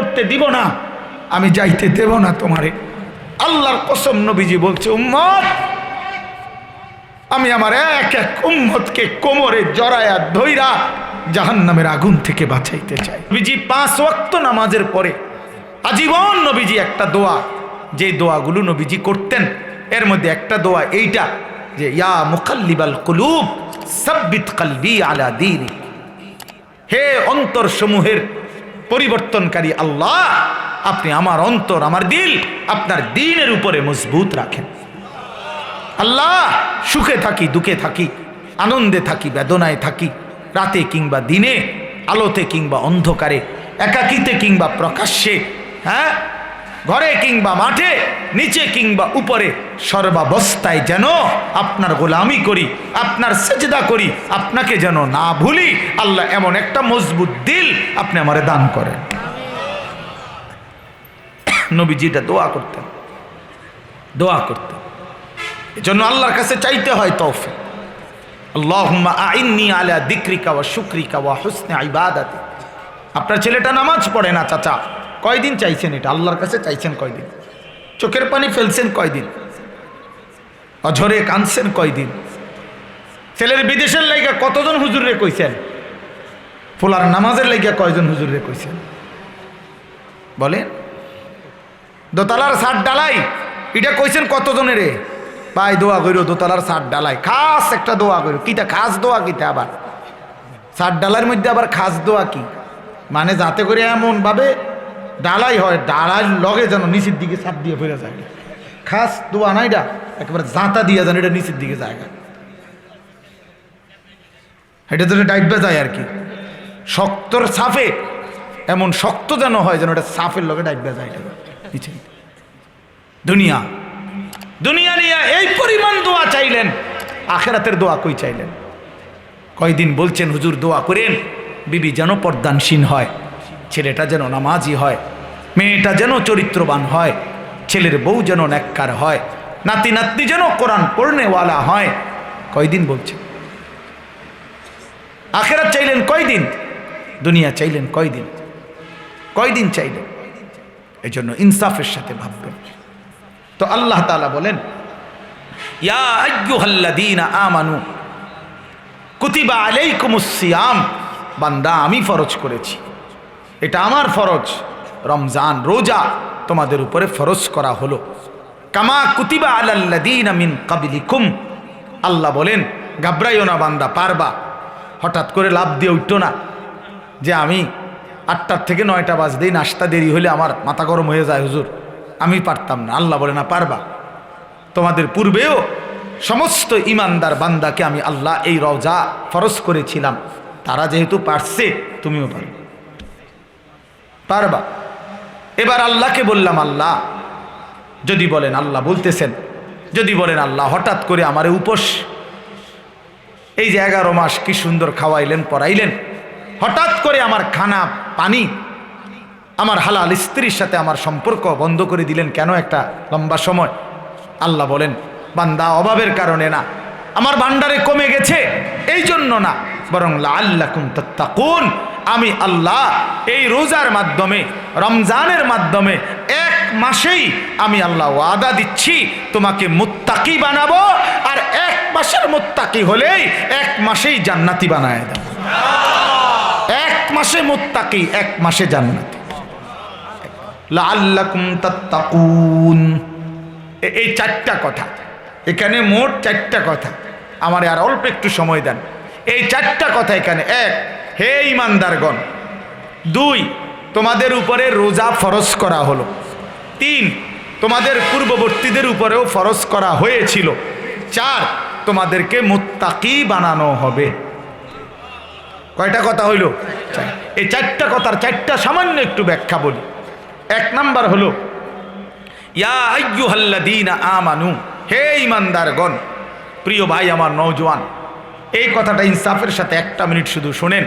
করতে দিব না, আমি যাইতে দেব না তোমারে। আল্লাহর কসম নবীজি বলছে, উম্মত, আমি আমার এক এক উম্মতকে কোমরে জড়ায়া ধৈরা জাহান্নামের আগুন থেকে বাঁচাইতে চাই। নবীজি পাঁচ ওয়াক্ত নামাজের পরে আজীবন নবীজি একটা দোয়া, যে দোয়াগুলো নবীজি করতেন, এর মধ্যে একটা দোয়া এইটা, যে, ইয়া মুখাল্লিবাল কুলুব, সাব্বিত কালবি আলা দীনি হে অন্তর সমূহের পরিবর্তনকারী আল্লাহ। আপনি আমার অন্তর, আমার দিল, আপনার দিনের উপরে মজবুত রাখেন। আল্লাহ, সুখে থাকি, দুঃখে থাকি, আনন্দে থাকি, বেদনায় থাকি, রাতে কিংবা দিনে, আলোতে কিংবা অন্ধকারে, একাকিতে কিংবা প্রকাশ্যে হ্যাঁ? ঘরে কিংবা মাঠে, নিচে কিংবা উপরে, সর্বাবস্থায় যেন আপনার গোলামি করি, আপনার সেজদা করি, আপনাকে যেন না ভুলি, আল্লাহ এমন একটা মজবুত দিল আপনি আমারে দান করেন। নবীজিটা দোয়া করতেন দোয়া করতেন। এজন্য আল্লাহর কাছে চাইতে হয় তৌফিক। আল্লাহুম্মা আইন্নি আলা দিক্রিকা ওয়া শুক্রিকা ওয়া হুসনে ইবাদাতি। আপনার ছেলেটা নামাজ পড়ে না, চাচা? কয়দিন চাইছেন এটা? আল্লাহর কাছে চাইছেন কয়দিন? চোখের পানি ফেলছেন কয়দিন? অঝরে কাঁদছেন কয়দিন? ছেলের বিদেশের লাইগা কতজন হুজুরে কইছেন? ফোলার নামাজের লাইগা কয়জন হুজুরে কইছেন? বলেন। দোতলার সাত ডালাই, এটা কইছেন কতজনের? রে পাই দোয়া করিও দোতলার সাত ডালাই। খাস একটা দোয়া করিও কিটা খাস দোয়া কিটা আবার? সাত ডালার মধ্যে আবার খাস দোয়া কি? মানে যাতে করে এমন ভাবে ডালাই হয় ডালার লগে যেন নিচের দিকে সাপ দিয়ে ফেরা যায়। খাস দোয়া না এটা একেবারে জাঁতা দিয়ে যেন এটা নিচের দিকে যায় এটা তো ডাইটবে যায় আর কি। শক্তর সাফে এমন শক্ত যেন হয় যেন এটা সাফের লগে ডাইটবে যায় এটা। নিচে দুনিয়া দুনিয়া নিয়ে এই পরিমাণ দোয়া চাইলেন, আখেরাতের দোয়া কই চাইলেন? কয়দিন বলছেন, হুজুর, দোয়া করেন, বিবি যেন পর্দানসীন হয়। ছেলেটা যেন নামাজি হয়, মেয়েটা যেন চরিত্রবান হয়, ছেলের বউ যেন ন্যাক্কার হয়, নাতি নাতনি যেন কোরআন পড়নেওয়ালা হয়। কয়দিন বলছেন আখেরাত চাইলেন কয়দিন? দুনিয়া চাইলেন কয়দিন? কয়দিন চাইলেন? এই জন্য ইনসাফের সাথে ভাববেন। তো আল্লাহ তালা বলেন আমানু, কুতিবা বান্দা, আমি ফরজ করেছি। এটা আমার ফরজ। রমজান রোজা তোমাদের উপরে ফরজ করা হলো। কামা কুতিবা আলাল্লাযীনা মিন কাবলিকুম আল্লাহ বলেন, ঘাবড়াইও না বান্দা, পারবা। হঠাৎ করে লাভ দিয়ে উঠতো না যে আমি আটটার থেকে নয়টা বাজতেই নাস্তা দেরি হলে আমার মাথা গরম হয়ে যায়, হুজুর। আমি পারতাম না। আল্লাহ বলে, না, পারবা। তোমাদের পূর্বেও সমস্ত ইমানদার বান্দাকে আমি আল্লাহ এই রওজা ফরজ করেছিলাম। তারা যেহেতু পারছে, তুমিও পারবে। পারবা। এবার আল্লাহকে বললাম, আল্লাহ, যদি বলেন আল্লাহ বলতেছেন, যদি বলেন আল্লাহ হঠাৎ করে আমারে উপোস, এই যে এগারো মাস কি সুন্দর খাওয়াইলেন, পড়াইলেন, হঠাৎ করে আমার খানা, পানি, আমার হালাল স্ত্রীর সাথে আমার সম্পর্ক বন্ধ করে দিলেন কেন একটা লম্বা সময়? আল্লাহ বলেন, বান্দা, অভাবের কারণে না, আমার ভান্ডারে কমে গেছে এই জন্য না, বরং আল্লাকুম তাত্তাকুন আমি আল্লাহ এই রোজার মাধ্যমে, রমজানের মাধ্যমে এক মাসেই আমি আল্লাহ ওয়াদা দিচ্ছি, তোমাকে মুত্তাকি বানাবো আর এক মাসের মুত্তাকি হলেই এক মাসেই জান্নাতি বানায় দেব। এক মাসে মুত্তাকি, এক মাসে জান্নাতি। এই চারটা কথা। এখানে মোট চারটা কথা। আমার আর অল্প একটু সময় দেন। এই চারটা কথা এখানে। এক হে ইমানদারগণ, দুই, তোমাদের উপরে রোজা ফরজ করা হলো। তিন, তোমাদের পূর্ববর্তীদের উপরেও ফরজ করা হয়েছিল। চার, তোমাদেরকে মুত্তাকি বানানো হবে। কয়টা কথা হইল? এই চারটা কথার চারটা সামান্য একটু ব্যাখ্যা বলি। এক নাম্বার হলো, ইয়া আমানু, হে ইমানদারগণ, প্রিয় ভাই আমার নওজোয়ান, এই কথাটা ইনসাফের সাথে একটা মিনিট শুধু শোনেন।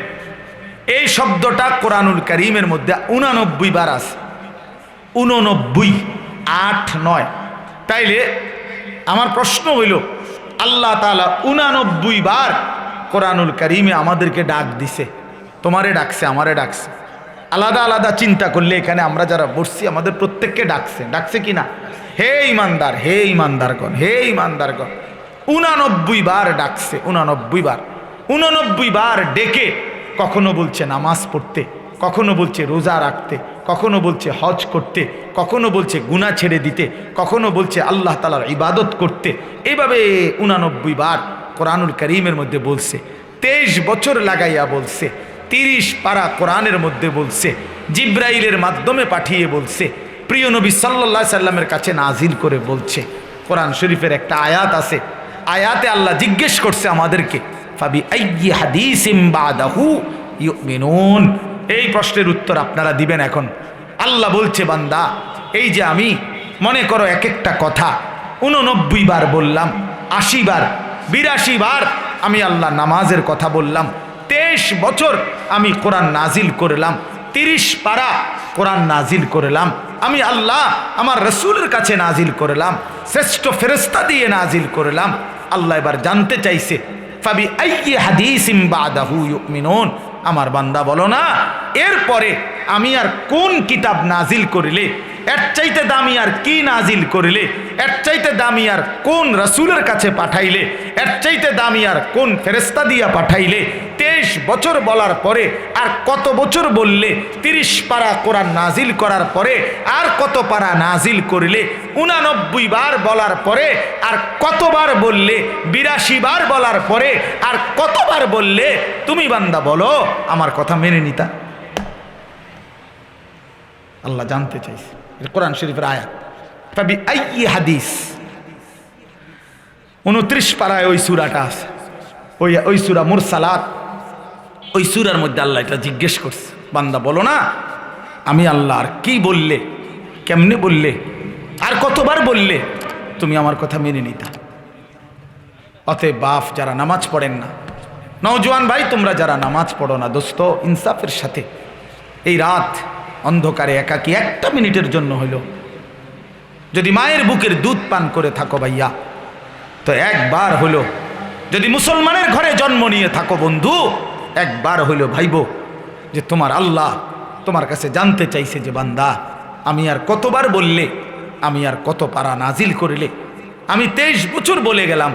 এই শব্দটা কোরআনুল করিমের মধ্যে উনানব্বই বার আছে। উননব্বই, আট, নয়। তাইলে আমার প্রশ্ন হইল, আল্লাহ তালা উনানব্বই বার কোরআনুল করিমে আমাদেরকে ডাক দিছে। তোমারে ডাকছে, আমারে ডাকছে। আলাদা আলাদা চিন্তা করলে এখানে আমরা যারা বসছি, আমাদের প্রত্যেককে ডাকছে। ডাকছে কি না? হে ইমানদার, হে ইমানদারগণ হে ইমানদারগণ। উনানব্বই বার ডাকছে, উনানব্বই বার। উননব্বই বার ডেকে কখনো বলছে নামাজ পড়তে, কখনো বলছে রোজা রাখতে, কখনো বলছে হজ করতে, কখনো বলছে গুণা ছেড়ে দিতে, কখনো বলছে আল্লাহ তালার ইবাদত করতে। এইভাবে উনানব্বই বার কোরআনুল করিমের মধ্যে বলছে, তেইশ বছর লাগাইয়া বলছে, তিরিশ পারা কোরআনের মধ্যে বলছে, জিব্রাইলের মাধ্যমে পাঠিয়ে বলছে, প্রিয় নবী সাল্লাহ সাল্লামের কাছে নাজিল করে বলছে, কোরআন শরীফের একটা আয়াত আছে, আয়াতে আল্লাহ জিজ্ঞেস করছে আমাদেরকে এই প্রশ্নের উত্তর আপনারা দিবেন এখন। আল্লাহ বলছে, বান্দা, এই যে আমি, মনে করো এক একটা কথা, উননব্বই বার বললাম, আশি বার, বিরাশি বার আমি আল্লাহ নামাজের কথা বললাম, তেইশ বছর আমি কোরআন নাজিল করলাম, তিরিশ পারা কোরআন নাজিল করলাম, আমি আল্লাহ আমার রসুলের কাছে নাজিল করলাম, শ্রেষ্ঠ ফেরস্তা দিয়ে নাজিল করলাম, আল্লাহ এবার জানতে চাইছে ফাবি আইয়ে হাদিসিম বাদাহু ইউমিনুন। আমার বান্দা বলো না, এরপরে আমি আর কোন কিতাব নাজিল করিলে এর চাইতে দামি আর কি নাজিল করিলে? এর চাইতে দামি আর কোন রসুলের কাছে পাঠাইলে? এর চাইতে দামি আর কোন ফেরেস্তা দিয়া পাঠাইলে? তেইশ বছর বলার পরে আর কত বছর বললে? তিরিশ পারা কোরআন নাজিল করার পরে আর কত পারা নাজিল করিলে? উনানব্বই বার বলার পরে আর কতবার বললে? বিরাশি বার বলার পরে আর কতবার বললে? তুমি বান্দা বলো, আমার কথা মেনে নিতা। আল্লাহ জানতে চাইছে। কোরআন শরীফের আয়াত পাবি আই হাদিস উনত্রিশ পাড়ায় ওই সুরাটা আছে। ওই ওই সুরা মুরসালাত। ওই সুরার মধ্যে আল্লাহ এটা জিজ্ঞেস করছে, বান্দা বলো না, আমি আল্লাহ আর কি বললে, কেমনে বললে, আর কতবার বললে, তুমি আমার কথা মেনে নিতা। অতএব বাপ, যারা নামাজ পড়েন না, নওজোয়ান ভাই, তোমরা যারা নামাজ পড়ো না, দোস্ত, ইনসাফের সাথে, এই রাত অন্ধকারে একাকি একটা মিনিটের জন্য হইল। যদি মায়ের বুকের দুধ পান করে থাকো ভাইয়া, তো একবার হলো যদি মুসলমানের ঘরে জন্ম নিয়ে থাকো বন্ধু, একবার হইল ভাইব যে তোমার আল্লাহ তোমার কাছে জানতে চাইছে যে বান্দা, আমি আর কতবার বললে, আমি আর কত পারা নাজিল করিলে। আমি তেইশ বছর বলে গেলাম,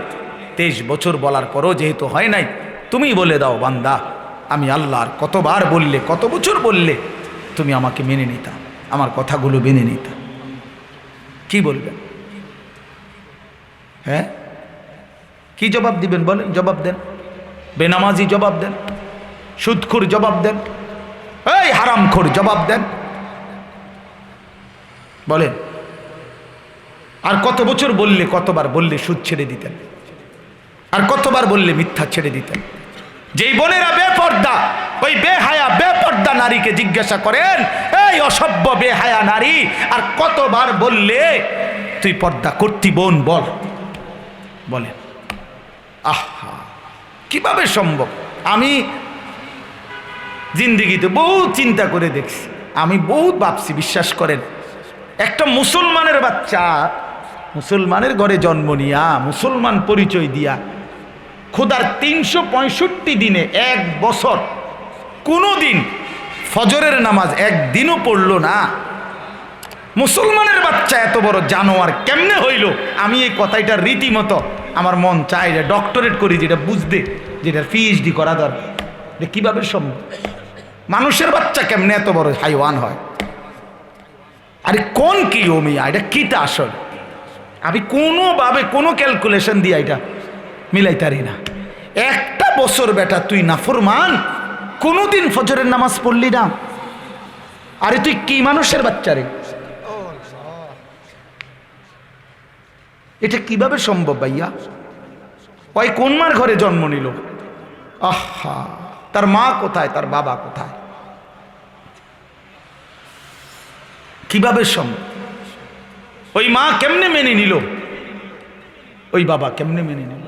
তেইশ বছর বলার পরও যেহেতু হয় নাই, তুমি বলে দাও বান্দা, আমি আল্লাহ আর কতবার বললে, কত বছর বললে তুমি আমাকে মেনে নিতা, আমার কথাগুলো মেনে নিতা। কি বলবেন হ্যাঁ? কি জবাব দিবেন বলেন? জবাব দেন। বেনামাজি জবাব দেন। সুদখুর জবাব দেন। এই হারামখোর জবাব দেন। বলেন। আর কত বছর বললে, কতবার বললে সুদ ছেড়ে দিতেন? আর কতবার বললে মিথ্যা ছেড়ে দিতেন? যেই বোনেরা বেপর্দা ওই বেহায়া, বেপর্দা নারীকে জিজ্ঞাসা করেন, এই অসভ্য বেহায়া নারী, আর কতবার বললে তুই পর্দা করতি বোন, বল। বলেন, আহা, কীভাবে সম্ভব? আমি জিন্দিগিতে বহুত চিন্তা করে দেখছি, আমি বহুত ভাবছি, বিশ্বাস করেন। একটা মুসলমানের বাচ্চা, মুসলমানের ঘরে জন্ম নিয়া, মুসলমান পরিচয় দিয়া, খোদার তিনশো দিনে এক বছর কোনো দিন ফজরের নামাজ একদিনও পড়ল না। মুসলমানের বাচ্চা এত বড় জানোয়ার কেমনে হইল? আমি এই কথাটা রীতিমতো আমার মন চাই যে ডক্টরেট করি যেটা বুঝতে যেটা পিএইচডি করা দরকার। যে কীভাবে সম্ভব? মানুষের বাচ্চা কেমনে এত বড় হাইওয়ান হয়? আরে কোন কি ও মিয়া এটা কীটা আসল? আমি কোনোভাবে কোনো ক্যালকুলেশন দিয়ে এটা মিলাইতারি না। একটা বছর বেটা তুই নাফরমান কোনোদিন ফজরের নামাজ পড়লি না? আরে তুই কি মানুষের বাচ্চা রে? এটা কীভাবে সম্ভব ভাইয়া? ওই কোন মার ঘরে জন্ম নিল? আহা, তার মা কোথায়, তার বাবা কোথায়? কীভাবে সম্ভব? ওই মা কেমনে মেনে নিল? ওই বাবা কেমনে মেনে নিল?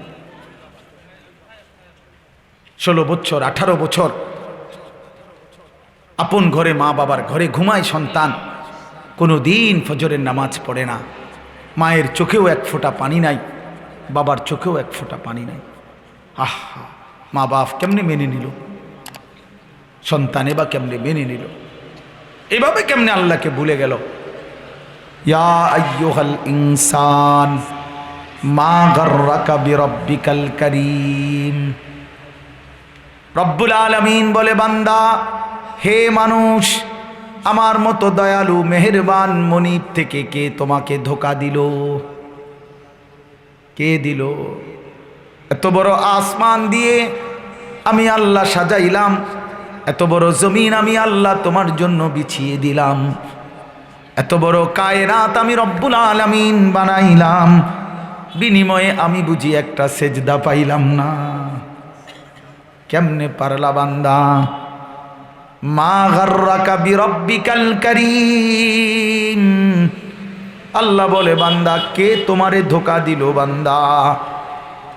ষোলো বছর, আঠারো বছর আপন ঘরে মা বাবার ঘরে ঘুমায় সন্তান। কোনো দিন ফজরের নামাজ পড়ে না। মায়ের চোখেও এক ফোঁটা পানি নাই, বাবার চোখেও এক ফোঁটা পানি নাই। আহা, মা বাপ কেমনে মেনে নিল? সন্তানে বা কেমনে মেনে নিল? এভাবে কেমনে আল্লাহকে ভুলে গেল? ইনসান, মা কারীম। রব্বুল আলামিন বলে, বান্দা হে মানুষ, আমার মতো দয়ালু মেহেরবান মনিব থেকে কে তোমাকে ধোকা দিল? কে দিল? এত বড় আসমান দিয়ে আমি আল্লাহ সাজাইলাম, এত বড় জমিন আমি আল্লাহ তোমার জন্য বিছিয়ে দিলাম, এত বড় কায়রাত আমি রব্বুল আলামিন বানাইলাম, বিনিময়ে আমি বুঝি একটা সেজদা পাইলাম না। কেমনে পারলা বান্দা? মা আল্লাহ বলে, বান্দা, কে তোমারে ধোকা দিল বান্দা?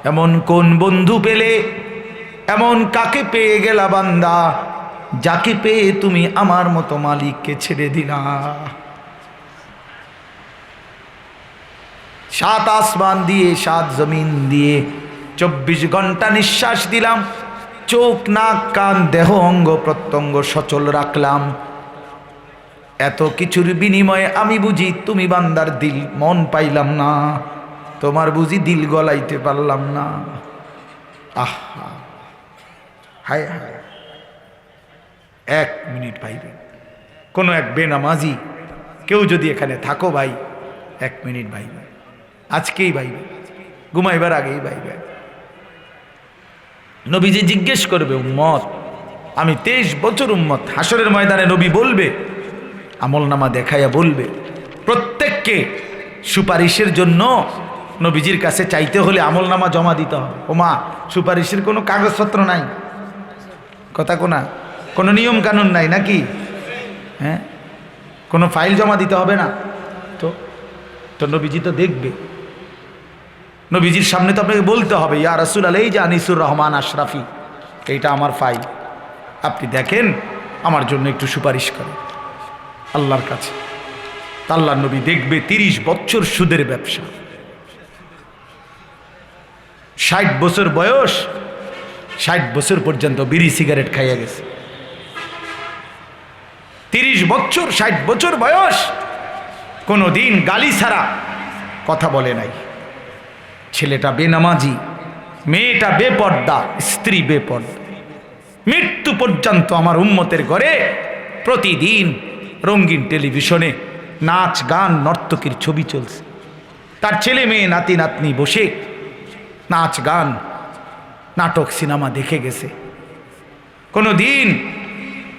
এমন কোন বন্ধু পেলে? এমন কাকে পেয়ে গেলা বান্দা? যাকে পেয়ে তুমি আমার মতো মালিককে ছেড়ে দিলা। সাত আসমান দিয়ে, সাত জমিন দিয়ে চব্বিশ ঘণ্টা নিঃশ্বাস দিলাম। চোখ, নাক, কান, দেহ, অঙ্গ, প্রত্যঙ্গ সচল রাখলাম। এত কিছুর বিনিময়ে আমি বুঝি তুমি বান্দার দিল, মন পাইলাম না। তোমার বুঝি দিল গলাইতে পারলাম না। আহা, হায় হায়। এক মিনিট ভাইবে। কোনো এক বেনামাজি, কেউ যদি এখানে থাকো ভাই, এক মিনিট ভাইবে। আজকেই ভাইবে। ঘুমাইবার আগেই ভাইবে। নবীজি জিজ্ঞেস করবে, উম্মত, আমি তেইশ বছর উম্মত হাসরের ময়দানে নবী বলবে, আমল নামা দেখাইয়া বলবে। প্রত্যেককে সুপারিশের জন্য নবীজির কাছে চাইতে হলে আমল নামা জমা দিতে হবে। ওমা সুপারিশের কোনো কাগজপত্র নাই? কথা কোনা? কোনো নিয়ম কানুন নাই নাকি? হ্যাঁ? কোনো ফাইল জমা দিতে হবে না? তো তো নবীজি তো দেখবে। নবীজির সামনে তো আপনাকে বলতে হবে, ইয়া রাসুল আলাই যে আনিসুর রহমান আশরাফি, এইটা আমার ফাইল। আপনি দেখেন, আমার জন্য একটু সুপারিশ করেন। আল্লাহর কাছে। আল্লাহ নবী দেখবে তিরিশ বছর সুদের ব্যবসা। ষাট বছর বয়স, ষাট বছর পর্যন্ত বিড়ি সিগারেট খাইয়া গেছে। তিরিশ বছর, ষাট বছর বয়স কোনো দিন গালি ছাড়া কথা বলে নাই। ছেলেটা বেনামাজি, মেয়েটা বেপর্দা, স্ত্রী বেপর্দা। মৃত্যু পর্যন্ত আমার উম্মতের ঘরে প্রতিদিন রঙিন টেলিভিশনে নাচ, গান, নর্তকীর ছবি চলছে। তার ছেলে মেয়ে, নাতি, নাতনি বসে নাচ, গান, নাটক, সিনেমা দেখে গেছে। কোনো দিন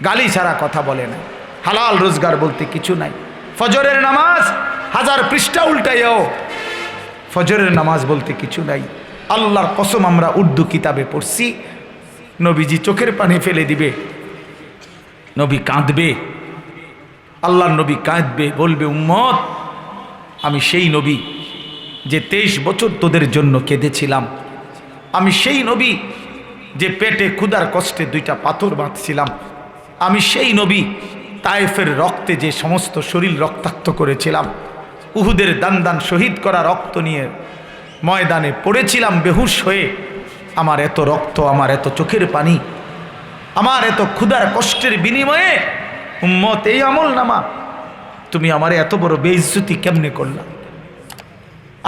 গালি ছাড়া কথা বলে না। হালাল রোজগার বলতে কিছু নাই। ফজরের নামাজ হাজার পৃষ্ঠা উল্টাইও ফজরের নামাজ বলতে কিছু নাই। আল্লাহর কসম আমরা উর্দু কিতাবে পড়ছি। নবীজি চোখের পানি ফেলে দিবে। নবী কাঁদবে। আল্লাহর নবী কাঁদবে, বলবে, উম্মত, আমি সেই নবী যে তেইশ বছর তোদের জন্য কেঁদেছিলাম। আমি সেই নবী যে পেটে ক্ষুদার কষ্টে দুইটা পাথর বাঁধছিলাম। আমি সেই নবী তায়েফের রক্তে যে সমস্ত শরীর রক্তাক্ত করেছিলাম। উহুদের দান দান শহীদ করা রক্ত নিয়ে ময়দানে পড়েছিলাম বেহুশ হয়ে। আমার এত রক্ত, আমার এত চোখের পানি, আমার এত ক্ষুধার কষ্টের বিনিময়ে উম্মত, এই আমল নামা, তুমি আমার এত বড় বেইজ্জতি কেমনে করলাম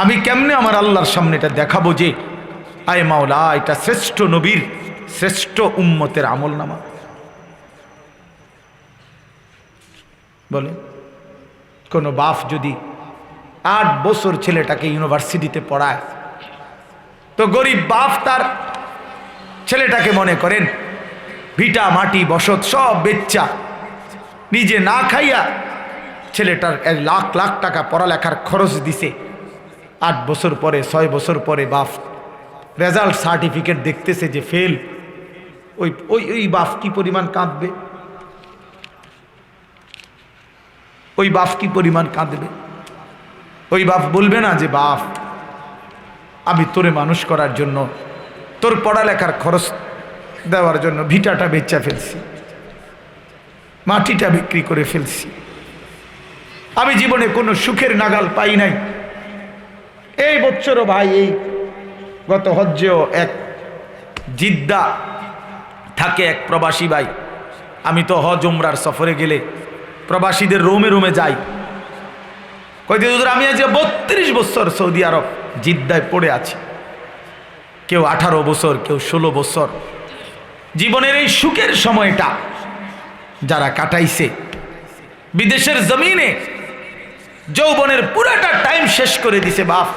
আমি কেমনে আমার আল্লাহর সামনে এটা দেখাবো যে, আয় মাওলা, এটা শ্রেষ্ঠ নবীর, শ্রেষ্ঠ উম্মতের আমল নামা। বলে কোনো বাপ যদি আট বছর ছেলেটাকে ইউনিভার্সিটিতে পড়ায়। তো গরিব বাপ তার ছেলেটাকে মনে করেন, ভিটা, মাটি, বসত সব বেচ্চা। নিজে না খাইয়া ছেলেটার এক লাখ লাখ টাকা পড়ালেখার খরচ দিছে। আট বছর পরে, ছয় বছর পরে বাপ রেজাল্ট সার্টিফিকেট দেখতেছে যে ফেল। ওই ওই ওই বাপ কি পরিমাণ কাঁদবে? ওই বাপ কি পরিমাণ কাঁদবে? ওই বাপ বলবে না যে, বাপ, আমি তোরে মানুষ করার জন্য, তোর পড়ালেখার খরচ দেওয়ার জন্য ভিটাটা বেচা ফেলছি, মাটিটা বিক্রি করে ফেলছি। আমি জীবনে কোনো সুখের নাগাল পাই নাই। এই বছরও ভাই, এই গত হজ্জেও এক জিদ্দা থাকে এক প্রবাসী ভাই। আমি তো হজ উমরার সফরে গেলে প্রবাসীদের রোমে রোমে যাই। কয়েকদিন হুজুর, আমি আজ বত্রিশ বছর সৌদি আরব জিদ্দায় পড়ে আছি। কেউ আঠারো বছর, কেউ ষোলো বছর। জীবনের এই সুখের সময়টা যারা কাটাইছে, বিদেশের জমিনে যৌবনের পুরাটা টাইম শেষ করে দিছে বাপ।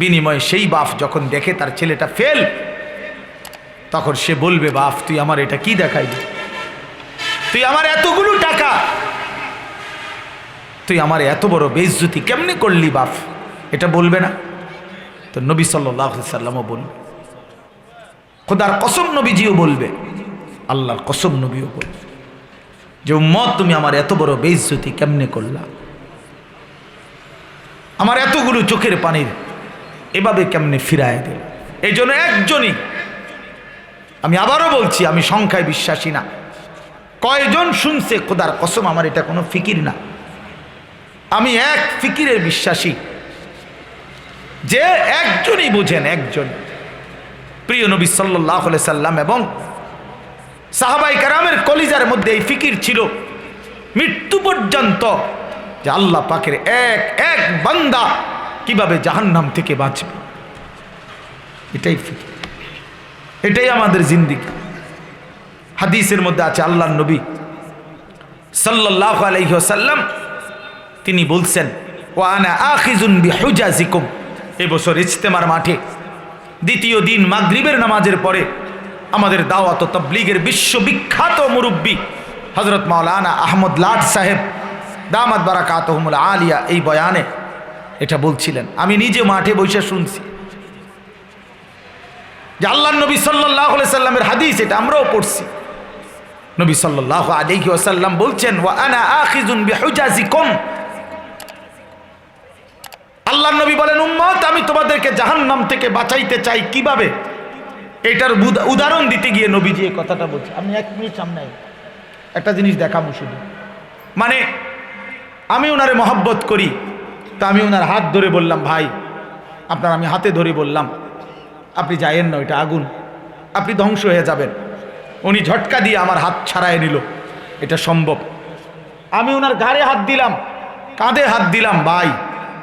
বিনিময়ে সেই বাপ যখন দেখে তার ছেলেটা ফেল তখন সে বলবে, বাপ, তুই আমার এটা কি দেখাইবি তুই আমার এতগুলো টাকা তুই আমার এত বড় বেইজ্জতি কেমনে করলি বাপ? এটা বলবে না? তো নবী সাল্লাহ সাল্লামও খোদার কসম নবীজিও বলবে। আল্লাহর কসম নবীও বলবে যে মত তুমি আমার এত বড় বেইজ্জতি কেমনে করলা? আমার এতগুলো চোখের পানির এভাবে কেমনে ফিরায় দিল? এই জন্য একজনই, আমি আবারও বলছি, আমি সংখ্যায় বিশ্বাসী না। কয়জন শুনছে, খোদার কসম, আমার এটা কোনো ফিকির না। আমি এক ফিকিরের বিশ্বাসী। যে একজনই বুঝেন, একজন। প্রিয় নবী সাল্লাহ সাল্লাম এবং সাহাবাই কারামের কলিজার মধ্যে এই ফিকির ছিল। মৃত্যু পর্যন্ত যে আল্লাহ পাকের এক এক বান্দা কীভাবে জাহান্নাম থেকে বাঁচবে? এটাই ফিকির। এটাই আমাদের জিন্দিগি। হাদিসের মধ্যে আছে আল্লাহ নবী সাল্লাহ আলহ্লাম তিনি বলছেন ও আনা আখিজুন বিহুজাজিকুম। এবছর ইজতেমার মাঠে দ্বিতীয় দিন মাগরিবের নামাজের পরে আমাদের দাওয়াত তবলিগের বিশ্ববিখ্যাত মুরব্বী হজরত মাওলানা আহমদ লাট সাহেব দামাদ বারাকাতহমুল আলিয়া এই বয়ানে এটা বলছিলেন। আমি নিজে মাঠে বসে শুনছি যে আল্লাহ নবী সাল্লাহ সাল্লামের হাদিস, এটা আমরাও পড়ছি। নবী সাল্লাহ আলহি ওসাল্লাম বলছেন, ওয়া আনা আখিজুন বিহুজাজিকুম। আল্লাহ নবী বলেন, উম্মত, আমি তোমাদেরকে জাহান নাম থেকে বাঁচাইতে চাই। কীভাবে? এটার উদাহরণ দিতে গিয়ে নবীজি এই কথাটা বলছে। আমি এক মিনিট সামনে একটা জিনিস দেখাবো শুধু। মানে আমি ওনারে মহব্বত করি, তা আমি ওনার হাত ধরে বললাম, ভাই, আপনার আমি হাতে ধরে বললাম, আপনি যায়েন না, ওইটা আগুন। আপনি ধ্বংস হয়ে যাবেন। উনি ঝটকা দিয়ে আমার হাত ছাড়াই নিল। এটা সম্ভব। আমি ওনার ঘাড়ে হাত দিলাম, কাঁধে হাত দিলাম, ভাই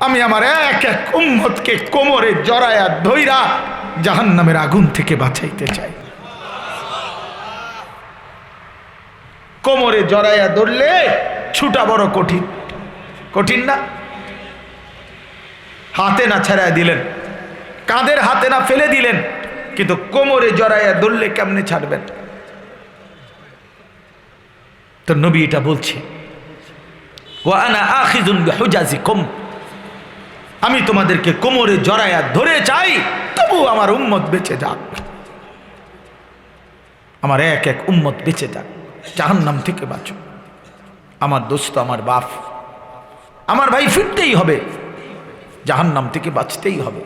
আমি আমার এক এক উম্মতকে কোমরে জড়ায়া ধৈরা জাহান নামের আগুন থেকে বাঁচাইতে চাই। কোমরে জড়াইয়া ধরলে ছুটা বড় কঠিন। কঠিন না? হাতে না ছেড়ায় দিলেন। কাঁধের হাতে না ফেলে দিলেন। কিন্তু কোমরে জড়াইয়া ধরলে কেমনে ছাড়বেন? তো নবী এটা বলছে। ওয়ানা আখিজুন বিহুজাজিকুম। আমি তোমাদেরকে কোমরে জড়াইয়া ধরে চাই তবু আমার উম্মত বেঁচে যাক। আমার এক এক উম্মত বেঁচে যাক, জাহান্নাম থেকে বাঁচো আমার দোস্ত, আমার বাপ, আমার ভাই ফিরতেই হবে, জাহান্নাম থেকে বাঁচতেই হবে।